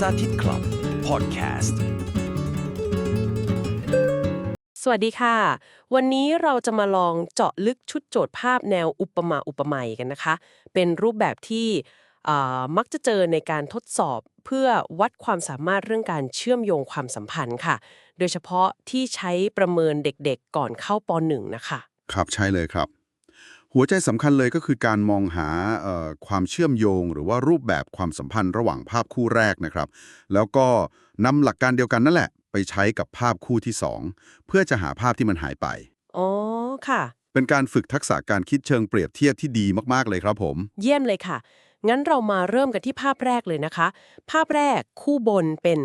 สาธิตคลับพอดแคสต์สวัสดีค่ะ วันนี้เราจะมาลองเจาะลึกชุดโจทย์ภาพแนวอุปมาอุปไมยกันนะคะ เป็นรูปแบบที่อ่ามักจะเจอในการทดสอบเพื่อวัดความสามารถเรื่องการเชื่อมโยงความสัมพันธ์ค่ะ โดยเฉพาะที่ใช้ประเมินเด็กๆก่อนเข้าป .1 นะคะ ครับใช่เลยครับ หัวใจสำคัญเลยก็คือการมองหาเอ่อความเชื่อมโยง หรือว่ารูปแบบความสัมพันธ์ระหว่างภาพคู่แรกนะครับ แล้วก็นำหลักการเดียวกันนั่นแหละ ไปใช้กับภาพคู่ที่ 2 เพื่อจะหาภาพที่มันหายไป อ๋อ ค่ะ เป็นการฝึกทักษะการคิดเชิงเปรียบเทียบที่ดีมากๆเลยครับผม เยี่ยมเลยค่ะ งั้นเรามาเริ่มกันที่ภาพแรกเลยนะคะ ภาพแรกคู่บนเป็น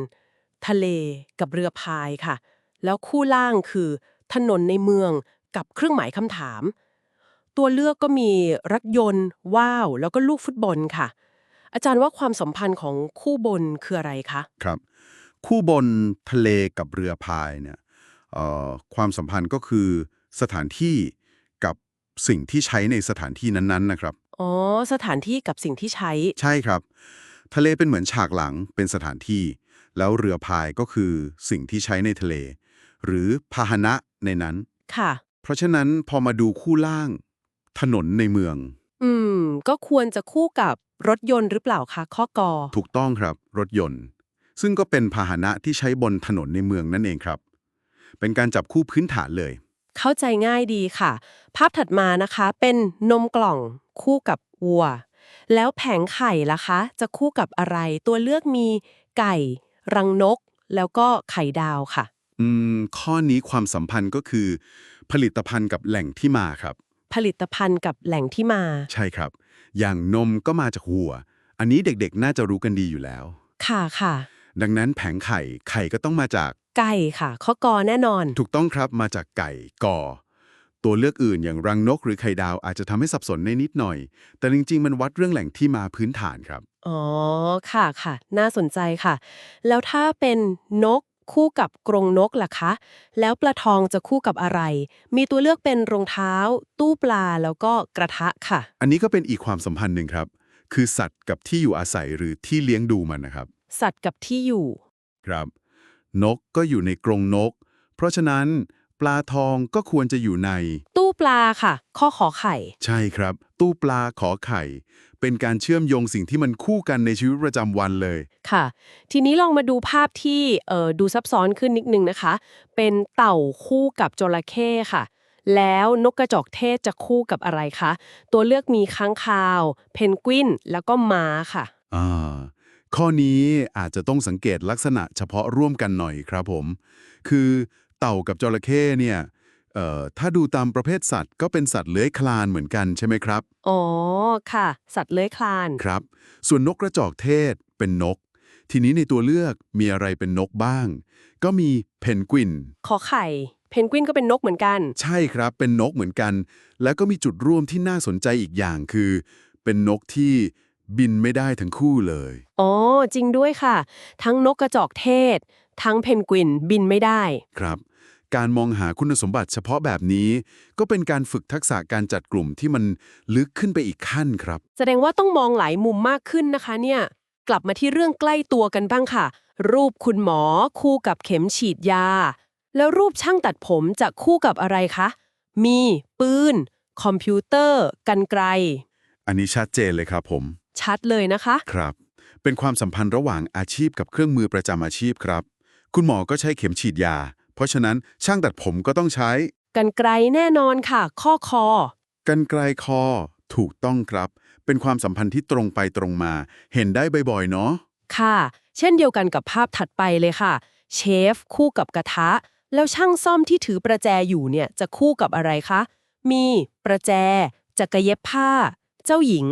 ทะเลกับเรือพายค่ะ แล้วคู่ล่างคือ ถนนในเมืองกับเครื่องหมายคำถาม ตัวเลือกก็มีรถยนต์ ว่าว แล้วก็ลูกฟุตบอลค่ะ อาจารย์ว่าความสัมพันธ์ของคู่บนคืออะไรคะครับ คู่บนทะเลกับเรือพายเนี่ยเอ่อความสัมพันธ์ก็คือสถานที่กับสิ่งที่ใช้ในสถานที่นั้นๆนะครับอ๋อสถานที่กับสิ่งที่ใช้ใช่ครับ ทะเลเป็นเหมือนฉากหลังเป็นสถานที่ แล้วเรือพายก็คือสิ่งที่ใช้ในทะเล หรือพาหนะในนั้นค่ะ เพราะฉะนั้นพอมาดูคู่ล่าง ถนนในเมือง อืม ก็ควรจะคู่กับรถยนต์หรือเปล่าคะข้อกอ ถูกต้องครับรถยนต์ ซึ่งก็เป็นพาหนะที่ใช้บนถนนในเมืองนั่นเองครับ เป็นการจับคู่พื้นฐานเลย เข้าใจง่ายดีค่ะ ภาพถัดมานะคะเป็นนมกล่องคู่กับวัว แล้วแผงไข่ล่ะคะ จะคู่กับอะไร ตัวเลือกมีไก่ รังนก แล้วก็ไข่ดาวค่ะ อืม ข้อนี้ความสัมพันธ์ก็คือ ผลิตภัณฑ์กับแหล่งที่มาครับ ผลิตภัณฑ์กับแหล่งที่มา ใช่ครับ อย่างนมก็มาจากวัว อันนี้เด็กๆ น่าจะรู้กันดีอยู่แล้ว ค่ะค่ะ ดังนั้นแผงไข่ไข่ก็ต้องมาจาก ไก่ค่ะข้อกอแน่นอน ถูกต้องครับมาจากไก่กอ ตัวเลือกอื่นอย่างรังนกหรือไข่ดาวอาจจะทำให้สับสนในนิดหน่อย แต่จริงๆ มันวัดเรื่องแหล่งที่มาพื้นฐานครับ อ๋อ ค่ะค่ะ น่าสนใจค่ะ แล้วถ้าเป็นนก คู่กับกรงนกล่ะคะ แล้วปลาทองจะคู่กับอะไร มีตัวเลือกเป็นรองเท้า ตู้ปลาแล้วก็กระทะค่ะ อันนี้ก็เป็นอีกความสัมพันธ์หนึ่งครับ คือสัตว์กับที่อยู่อาศัยหรือที่เลี้ยงดูมันนะครับ สัตว์กับที่อยู่ ครับ นกก็อยู่ในกรงนก เพราะฉะนั้น ปลาทองก็ควรจะอยู่ใน ตู้ปลาค่ะ ข้อขอไข่ ใช่ครับ ตู้ปลาขอไข่ เป็นการเชื่อมโยงสิ่งที่มันคู่กันในชีวิตประจำวันเลย ค่ะ ทีนี้ลองมาดูภาพที่เอ่อดูซับซ้อนขึ้นนิดนึงนะคะ เป็นเต่าคู่กับจระเข้ค่ะ แล้วนกกระจอกเทศจะคู่กับอะไรคะ ตัวเลือกมีค้างคาว เพนกวิน แล้วก็ม้าค่ะ อ่า ข้อนี้อาจจะต้องสังเกตลักษณะเฉพาะร่วมกันหน่อยครับผม คือ เต่ากับจระเข้เนี่ยเอ่อถ้าดูตามประเภทสัตว์ก็เป็นสัตว์เลื้อยคลานเหมือนกันใช่ไหมครับ อ๋อ ค่ะ สัตว์เลื้อยคลาน ครับ ส่วนนกกระจอกเทศเป็นนก ทีนี้ในตัวเลือกมีอะไรเป็นนกบ้าง ก็มีเพนกวิน ขอไข่ เพนกวินก็เป็นนกเหมือนกัน ใช่ครับ เป็นนกเหมือนกัน แล้วก็มีจุดร่วมที่น่าสนใจอีกอย่างคือ เป็นนกที่บินไม่ได้ทั้งคู่เลย อ๋อ จริงด้วยค่ะ ทั้งนกกระจอกเทศ ทั้งเพนกวินบินไม่ได้ ครับ การมองหาคุณสมบัติเฉพาะแบบนี้ ก็เป็นการฝึกทักษะการจัดกลุ่มที่มันลึกขึ้นไปอีกขั้นครับ แสดงว่าต้องมองหลายมุมมากขึ้นนะคะเนี่ย กลับมาที่เรื่องใกล้ตัวกันบ้างค่ะ รูปคุณหมอ คู่กับเข็มฉีดยา แล้วรูปช่างตัดผมจะคู่กับอะไรคะ มี ปืน คอมพิวเตอร์ กันไกล อันนี้ชัดเจนเลยครับผม ชัดเลยนะคะ ครับ เป็นความสัมพันธ์ระหว่างอาชีพกับเครื่องมือประจำอาชีพครับ คุณหมอก็ใช้เข็มฉีดยา เพราะฉะนั้นช่างตัดผมก็ต้องใช้ กันไกลแน่นอนค่ะ ข้อคอ กันไกลคอ ถูกต้องครับ เป็นความสัมพันธ์ที่ตรงไปตรงมา เห็นได้บ่อยๆ เนาะค่ะ เช่นเดียวกันกับภาพถัดไปเลยค่ะ เชฟ คู่กับกระทะ แล้วช่างซ่อมที่ถือประแจอยู่เนี่ยจะคู่กับอะไรคะ มีประแจจักรเย็บผ้า เจ้าหญิง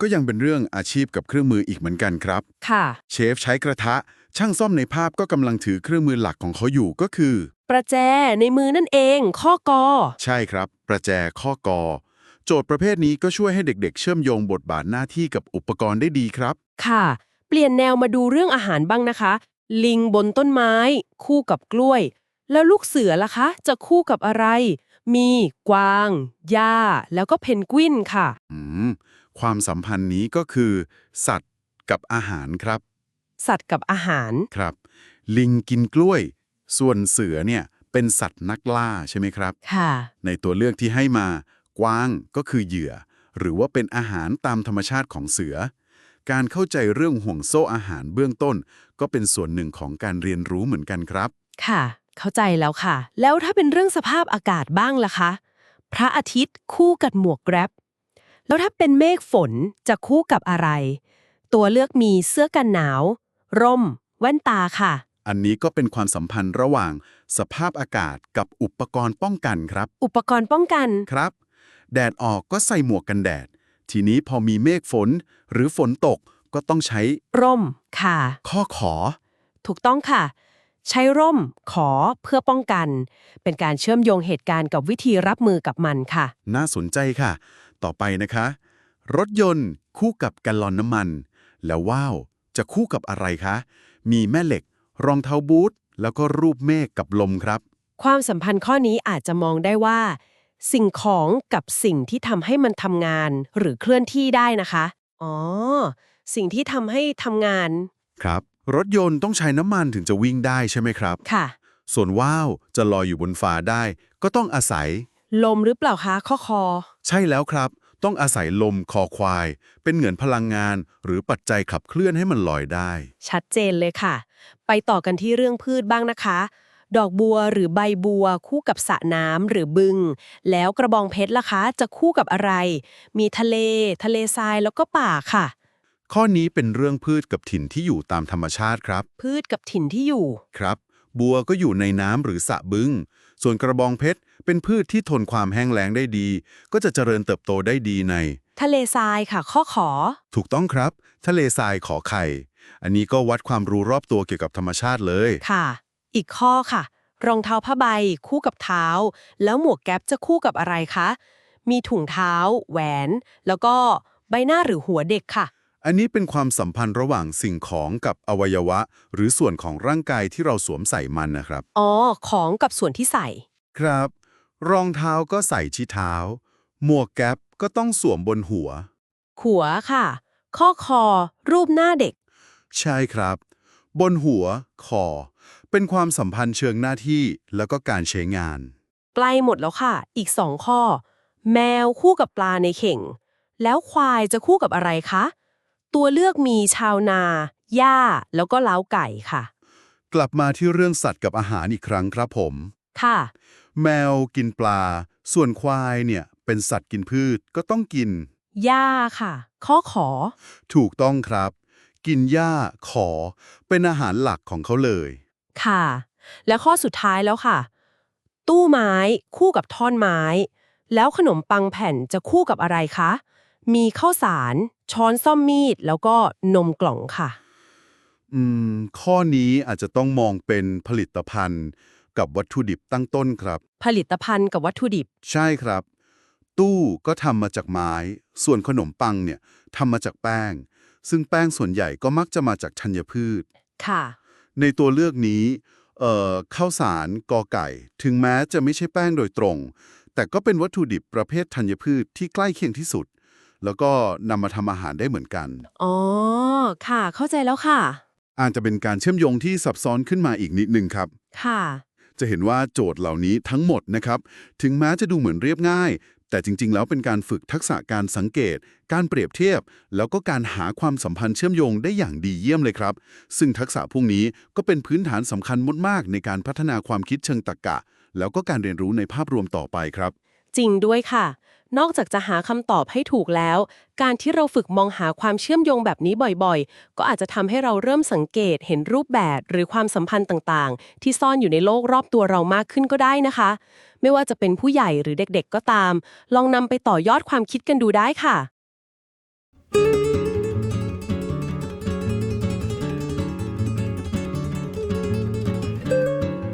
ก็ยังเป็นเรื่องอาชีพกับเครื่องมืออีกเหมือนกันครับ ค่ะ เชฟใช้กระทะ ช่างซ่อมในภาพก็กำลังถือเครื่องมือหลักของเขาอยู่ก็คือ ประแจในมือนั่นเอง ข้อกอ ใช่ครับ ประแจข้อกอ โจทย์ประเภทนี้ก็ช่วยให้เด็กๆ เชื่อมโยงบทบาทหน้าที่กับอุปกรณ์ได้ดีครับ ค่ะ เปลี่ยนแนวมาดูเรื่องอาหารบ้างนะคะ ลิงบนต้นไม้ คู่กับกล้วย แล้วลูกเสือล่ะคะ จะคู่กับอะไร มี กวางหญ้าแล้วก็เพนกวินค่ะ อืม ความสัมพันธ์นี้ก็คือ สัตว์กับอาหารครับ สัตว์กับอาหาร ครับ ลิงกินกล้วย ส่วนเสือเนี่ยเป็นสัตว์นักล่าใช่ไหมครับ ค่ะ ในตัวเลือกที่ให้มากวางก็คือเหยื่อ หรือว่าเป็นอาหารตามธรรมชาติของเสือ การเข้าใจเรื่องห่วงโซ่อาหารเบื้องต้น ก็เป็นส่วนหนึ่งของการเรียนรู้เหมือนกันครับ ค่ะ เข้าใจแล้วค่ะ แล้วถ้าเป็นเรื่องสภาพอากาศบ้างล่ะคะ พระอาทิตย์คู่กับหมวกแกร็บแล้วถ้าเป็นเมฆฝนจะคู่กับอะไร ตัวเลือกมีเสื้อกันหนาว ร่ม แว่นตาค่ะ อันนี้ก็เป็นความสัมพันธ์ระหว่าง สภาพอากาศกับอุปกรณ์ป้องกันครับ อุปกรณ์ป้องกัน ครับ แดดออกก็ใส่หมวกกันแดด ทีนี้พอมีเมฆฝน หรือฝนตกก็ต้องใช้ ร่มค่ะ ข้อขอ ถูกต้องค่ะ ใช้ร่ม ขอเพื่อป้องกัน เป็นการเชื่อมโยงเหตุการณ์กับวิธีรับมือกับมันค่ะ น่าสนใจค่ะ ต่อไปนะคะ รถยนต์คู่กับแกลลอนน้ำมัน แล้วว้าว จะคู่กับอะไรคะ มีแม่เหล็ก รองเท้าบูทแล้วก็รูปเมฆกับลมครับ ความสัมพันธ์ข้อนี้อาจจะมองได้ว่า สิ่งของกับสิ่งที่ทำให้มันทำงานหรือเคลื่อนที่ได้นะคะ อ๋อ สิ่งที่ทำให้ทำงาน ครับ รถยนต์ต้องใช้น้ำมันถึงจะวิ่งได้ใช่ไหมครับ ค่ะ ส่วนว้าวจะลอยอยู่บนฟ้าได้ ก็ต้องอาศัย ลมหรือเปล่าคะข้อคอ ใช่แล้วครับ ต้องอาศัยลมคอควาย เป็นเหมือนพลังงาน หรือปัจจัยขับเคลื่อนให้มันลอยได้ ชัดเจนเลยค่ะ ไปต่อกันที่เรื่องพืชบ้างนะคะ ดอกบัวหรือใบบัว คู่กับสระน้ำหรือบึง แล้วกระบองเพชรล่ะคะจะคู่กับอะไร มีทะเล ทะเลทรายแล้วก็ป่าค่ะ ข้อนี้เป็นเรื่องพืชกับถิ่นที่อยู่ตามธรรมชาติครับ พืชกับถิ่นที่อยู่ ครับ บัวก็อยู่ในน้ำหรือสระบึง ส่วนกระบองเพชร เป็นพืชที่ทนความแห้งแล้งได้ดี ก็จะเจริญเติบโตได้ดีใน ทะเลทรายค่ะ ข้อขอ ถูกต้องครับ ทะเลทรายขอไข่ อันนี้ก็วัดความรู้รอบตัวเกี่ยวกับธรรมชาติเลย ค่ะ อีกข้อค่ะ รองเท้าผ้าใบ คู่กับเท้า แล้วหมวกแก๊ปจะคู่กับอะไรคะ มีถุงเท้า แหวน แล้วก็ใบหน้าหรือหัวเด็กค่ะ อันนี้เป็นความสัมพันธ์ระหว่างสิ่งของกับอวัยวะ หรือส่วนของร่างกายที่เราสวมใส่มันนะครับ อ๋อ ของกับส่วนที่ใส่ ครับ รองเท้าก็ใส่ที่เท้า หมวกแก๊ปก็ต้องสวมบนหัว ขัวค่ะ ข้อคอ รูปหน้าเด็ก ใช่ครับ บนหัว คอ เป็นความสัมพันธ์เชิงหน้าที่แล้วก็การใช้งาน ใกล้หมดแล้วค่ะ อีกสองข้อ แมวคู่กับปลาในเข่ง แล้วควายจะคู่กับอะไรคะ ตัวเลือกมีชาวนาหญ้า แล้วก็เล้าไก่ค่ะ กลับมาที่เรื่องสัตว์กับอาหารอีกครั้งครับผม ค่ะ แมวกินปลา ส่วนควายเนี่ยเป็นสัตว์กินพืชก็ต้องกิน หญ้าค่ะ ข้อขอ ถูกต้องครับ กินหญ้าขอ เป็นอาหารหลักของเขาเลย ค่ะ และข้อสุดท้ายแล้วค่ะ ตู้ไม้คู่กับท่อนไม้ แล้วขนมปังแผ่นจะคู่กับอะไรคะ มีข้าวสาร ช้อนซ่อมมีด แล้วก็นมกล่องค่ะ อืม ข้อนี้อาจจะต้องมองเป็นผลิตภัณฑ์ กับวัตถุดิบตั้งต้นครับ ผลิตภัณฑ์กับวัตถุดิบ ใช่ครับ ตู้ก็ทำมาจากไม้ ส่วนขนมปังเนี่ยทำมาจากแป้ง ซึ่งแป้งส่วนใหญ่ก็มักจะมาจากธัญพืช ค่ะ ในตัวเลือกนี้เอ่อข้าวสารกอไก่ ถึงแม้จะไม่ใช่แป้งโดยตรง แต่ก็เป็นวัตถุดิบประเภทธัญพืชที่ใกล้เคียงที่สุด แล้วก็นำมาทำอาหารได้เหมือนกัน อ๋อ ค่ะ เข้าใจแล้วค่ะ อาจจะเป็นการเชื่อมโยงที่ซับซ้อนขึ้นมาอีกนิดนึงครับ ค่ะ จะเห็นว่าโจทย์เหล่านี้ทั้งหมดนะครับ ถึงแม้จะดูเหมือนเรียบง่าย แต่จริง ๆ แล้วเป็นการฝึกทักษะการสังเกต การเปรียบเทียบ แล้วก็การหาความสัมพันธ์เชื่อมโยงได้อย่างดีเยี่ยมเลยครับ ซึ่งทักษะพวกนี้ก็เป็นพื้นฐานสำคัญมากๆในการพัฒนาความคิดเชิงตรรกะ แล้วก็การเรียนรู้ในภาพรวมต่อไปครับ จริงด้วยค่ะ นอกจากจะหาคำตอบให้ถูกแล้ว การที่เราฝึกมองหาความเชื่อมโยงแบบนี้บ่อยๆ ก็อาจจะทำให้เราเริ่มสังเกตเห็นรูปแบบหรือความสัมพันธ์ต่างๆ ที่ซ่อนอยู่ในโลกรอบตัวเรามากขึ้นก็ได้นะคะ ไม่ว่าจะเป็นผู้ใหญ่หรือเด็กๆก็ตาม ลองนำไปต่อยอดความคิดกันดูได้ค่ะ